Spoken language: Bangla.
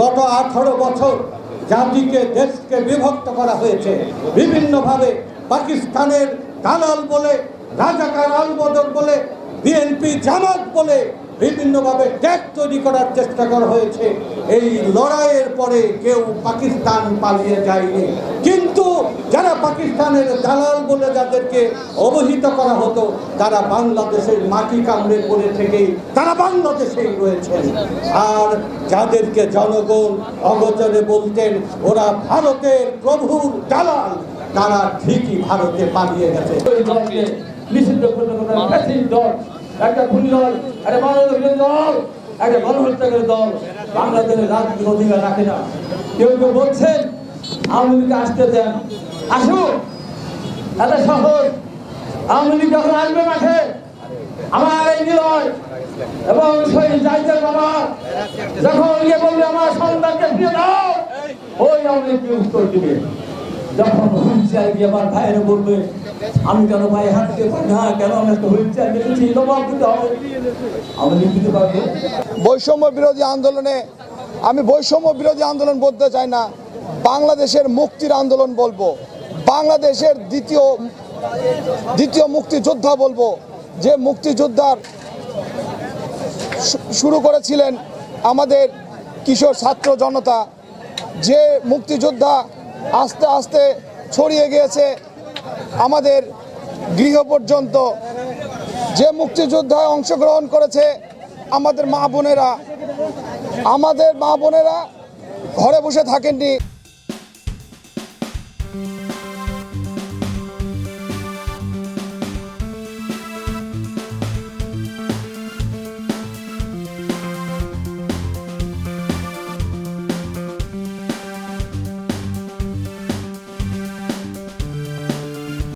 গত আঠারো বছর জাতিকে, দেশকে বিভক্ত করা হয়েছে। বিভিন্নভাবে পাকিস্তানের দালাল বলে, রাজাকার আলবদর বলে বিএনপি জামাত বলে বিভিন্নভাবে ট্যাগ তৈরি করার চেষ্টা করা হয়েছে। এই লড়াইয়ের পরে কেউ পাকিস্তান পালিয়ে যায়নি। পাকিস্তানের দালাল বলে যাদেরকে অবহিত করা হতো, তারা বাংলাদেশের মাটি কামড়ে পড়ে থেকেই তারা বাংলাদেশেই রয়েছেন। আর যাদেরকে জনগণ অগোচরে বলতেন, ওরা ভারতের প্রভুর দালাল। তারা ঠিকই ভারতে পালিয়ে গেছে। ফ্যাসিস্ট দল, একটা দল রাখে না। কেউ কেউ আসতে দেন। আসুন এত সহজ। আওয়ামী লীগ যখন আসবে মাঠে, আমার এই নিলয় এবং সেই জায়গার বাবা যখন ইয়ে বলবে, আমার সন্তানকে দাও, ওই আওয়ামী উত্তর দিবে। যখন হুইল চেয়ার গিয়ে আমার ভাইয়েরা বলবে, আমি কেন ভাই হাঁটতে পারি না? কেন আমি একটা হুইল চেয়ার জবাব দিতে বৈষম্য বিরোধী আন্দোলনে, আমি বৈষম্য বিরোধী আন্দোলন বলতে চাই না, বাংলাদেশের মুক্তির আন্দোলন বলব। বাংলাদেশের দ্বিতীয় দ্বিতীয় মুক্তিযোদ্ধা বলব। যে মুক্তিযোদ্ধার শুরু করেছিলেন আমাদের কিশোর ছাত্র জনতা, যে মুক্তিযোদ্ধা আস্তে আস্তে ছড়িয়ে গিয়েছে আমাদের গৃহ পর্যন্ত, যে মুক্তিযোদ্ধায় অংশগ্রহণ করেছে আমাদের মা বোনেরা, আমাদের মা বোনেরা ঘরে বসে থাকেননি।